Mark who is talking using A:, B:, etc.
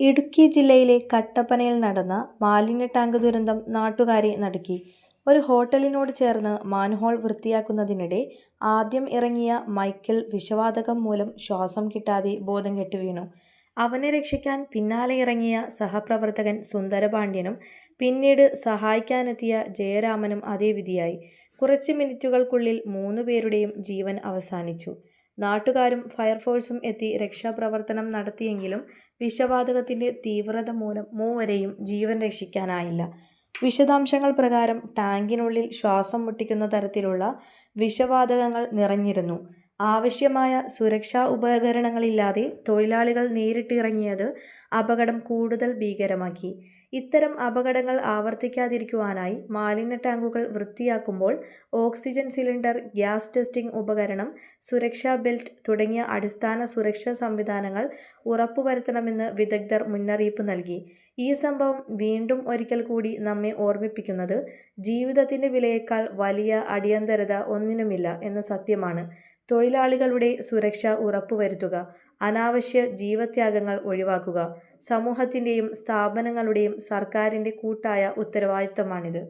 A: ഇടുക്കി ജില്ലയിലെ കട്ടപ്പനയിൽ നടന്ന മാലിന്യ ടാങ്ക് ദുരന്തം നാട്ടുകാരെ നടുക്കി. ഒരു ഹോട്ടലിനോട് ചേർന്ന് മാൻഹോൾ വൃത്തിയാക്കുന്നതിനിടെ ആദ്യം ഇറങ്ങിയ മൈക്കിൾ വിഷവാതകം മൂലം ശ്വാസം കിട്ടാതെ ബോധം കെട്ട് വീണു. അവനെ രക്ഷിക്കാൻ പിന്നാലെ ഇറങ്ങിയ സഹപ്രവർത്തകൻ സുന്ദരപാണ്ഡ്യനും പിന്നീട് സഹായിക്കാനെത്തിയ ജയരാമനും അതേ വിധിയായി. കുറച്ച് മിനിറ്റുകൾക്കുള്ളിൽ മൂന്നു പേരുടെയും ജീവൻ അവസാനിച്ചു. നാട്ടുകാരും ഫയർഫോഴ്സും എത്തി രക്ഷാപ്രവർത്തനം നടത്തിയെങ്കിലും വിഷവാതകത്തിന്റെ തീവ്രത മൂലം മൂവരെയും ജീവൻ രക്ഷിക്കാനായില്ല. വിശദാംശങ്ങൾ പ്രകാരം ടാങ്കിനുള്ളിൽ ശ്വാസം മുട്ടിക്കുന്ന തരത്തിലുള്ള വിഷവാതകങ്ങൾ നിറഞ്ഞിരുന്നു. ആവശ്യമായ സുരക്ഷാ ഉപകരണങ്ങളില്ലാതെ തൊഴിലാളികൾ നേരിട്ടിറങ്ങിയത് അപകടം കൂടുതൽ ഭീകരമാക്കി. ഇത്തരം അപകടങ്ങൾ ആവർത്തിക്കാതിരിക്കുവാനായി മാലിന്യ ടാങ്കുകൾ വൃത്തിയാക്കുമ്പോൾ ഓക്സിജൻ സിലിണ്ടർ, ഗ്യാസ് ടെസ്റ്റിംഗ് ഉപകരണം, സുരക്ഷാ ബെൽറ്റ് തുടങ്ങിയ അടിസ്ഥാന സുരക്ഷാ സംവിധാനങ്ങൾ ഉറപ്പുവരുത്തണമെന്ന് വിദഗ്ധർ മുന്നറിയിപ്പ് നൽകി. ഈ സംഭവം വീണ്ടും ഒരിക്കൽ കൂടി നമ്മെ ഓർമ്മിപ്പിക്കുന്നത് ജീവിതത്തിന്റെ വിലയേക്കാൾ വലിയ അടിയന്തരത ഒന്നിനുമില്ല എന്ന സത്യമാണ്. തൊഴിലാളികളുടെ സുരക്ഷ ഉറപ്പുവരുത്തുക, അനാവശ്യ ജീവത്യാഗങ്ങൾ ഒഴിവാക്കുക സമൂഹത്തിന്റെയും സ്ഥാപനങ്ങളുടെയും സർക്കാരിന്റെ കൂട്ടായ ഉത്തരവാദിത്തമാണിത്.